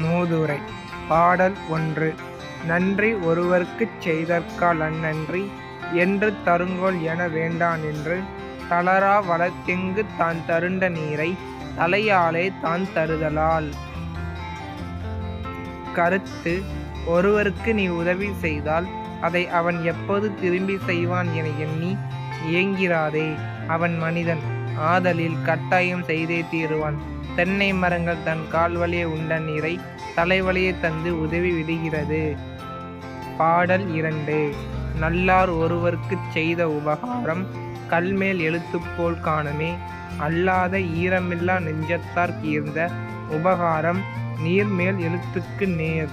மூதுரை பாடல் ஒன்று. நன்றி ஒருவர்க்குச் செய்தற்கால் அந்நன்றி என்று தருங்கோல் என வேண்டான் என்று தளரா வளத்தெங்கு தான் தருண்ட நீரை தலையாலே தான் தருதலால். கருத்து ஒருவருக்கு நீ உதவி செய்தால் அதை அவன் எப்போது திரும்பி செய்வான் என எண்ணி இயங்கிறாதே அவன் மனிதன். ஆதலில் கட்டாயம் செய்தே தீருவான். தென்னை மரங்கள் தன் கால்வழியே உண்ட நீரை தலைவழியே தந்து உதவி விடுகிறது. பாடல் இரண்டு. நல்லார் ஒருவர்க்குச் செய்த உபகாரம் கல்மேல் எழுத்துப்போல் காணமே. அல்லாத ஈரமில்லா நெஞ்சத்தார் கீர்ந்த உபகாரம் நீர்மேல் எழுத்துக்கு நேர்.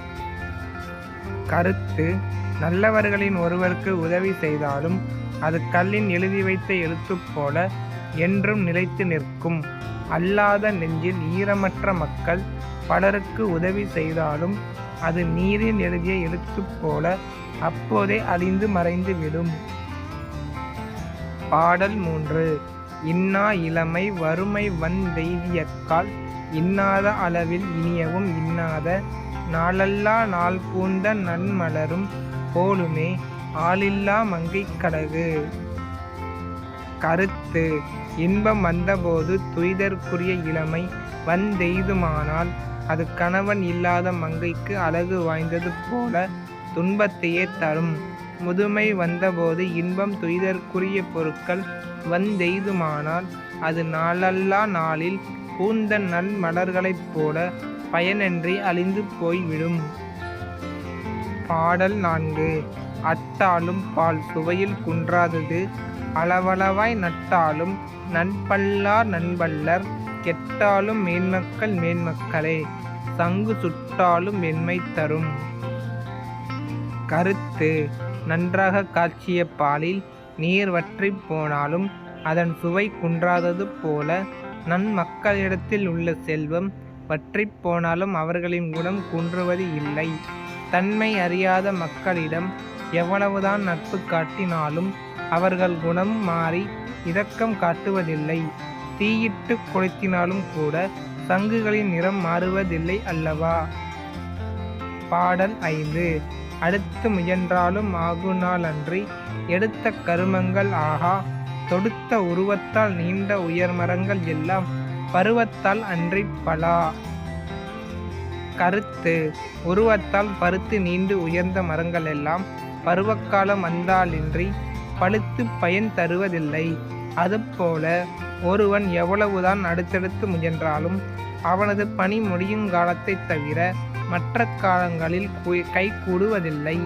கருத்து. நல்லவர்களின் ஒருவருக்கு உதவி செய்தாலும் அது கல்லின் எழுதி வைத்த எழுத்து போல என்றும் நிலைத்து நிற்கும். அல்லாத நெஞ்சில் ஈரமற்ற மக்கள் பலருக்கு உதவி செய்தாலும் அது நீரில் எழுதிய எழுத்து போல அப்போதே அழிந்து மறைந்து விடும். பாடல் மூன்று. இன்னா இளமை வறுமை வன் தெய்வியக்கால் இன்னாத அளவில் இனியவும் இன்னாத நாளல்லா நாள் பூந்த நன்மலரும் போலுமே ஆளில்லா மங்கைக் கடகு கருத்து. இன்பம் வந்தபோது துய்தற்குரிய இளமை வந்தெய்துமானால் அது கணவன் இல்லாத மங்கைக்கு அழகு வாய்ந்தது போல துன்பத்தையே தரும். முதுமை வந்தபோது இன்பம் துய்தற்குரிய பொருட்கள் வந்தெய்துமானால் அது நாளல்லா நாளில் பூந்த நல் மலர்களைப் போல பயனின்றி அழிந்து போய்விடும். பாடல் நான்கு. அத்தாலும் பால் சுவையில் குன்றாதது அளவளவாய் நட்டாலும் நண்பல்லார் நண்பல்லர் கெட்டாலும் மேன்மக்கள் மேன்மக்களே சங்கு சுட்டாலும் வெண்மை தரும். கருத்து நன்றாக காய்ச்சிய பாலில் நீர் வற்றி போனாலும் அதன் சுவை குன்றாதது போல நன்மக்களிடத்தில் உள்ள செல்வம் வற்றிப் போனாலும் அவர்களின் குணம் குன்றுவது இல்லை. தன்மை அறியாத மக்களிடம் எவ்வளவுதான் நட்பு காட்டினாலும் அவர்கள் குணம் மாறி இரக்கம் காட்டுவதில்லை. தீயிட்டு கொளுத்தினாலும் கூட சங்குகளின் நிறம் மாறுவதில்லை அல்லவா? பாடல் ஐந்து. அடுத்து முயன்றாலும் ஆகுநாளன்றி எடுத்த கருமங்கள் ஆகா. தொடுத்த உருவத்தால் நீண்ட உயர் மரங்கள் எல்லாம் பருவத்தால் அன்றி பலா. கருத்து. உருவத்தால் பருத்து நீண்டு உயர்ந்த மரங்கள் எல்லாம் பருவக்காலம் வந்தாலின்றி பழுத்து பயன் தருவதில்லை. அதுபோல ஒருவன் எவ்வளவுதான் அடுத்தடுத்து முயன்றாலும் அவனது பணி முடியும் காலத்தை தவிர மற்ற காலங்களில் கை கூடுவதில்லை.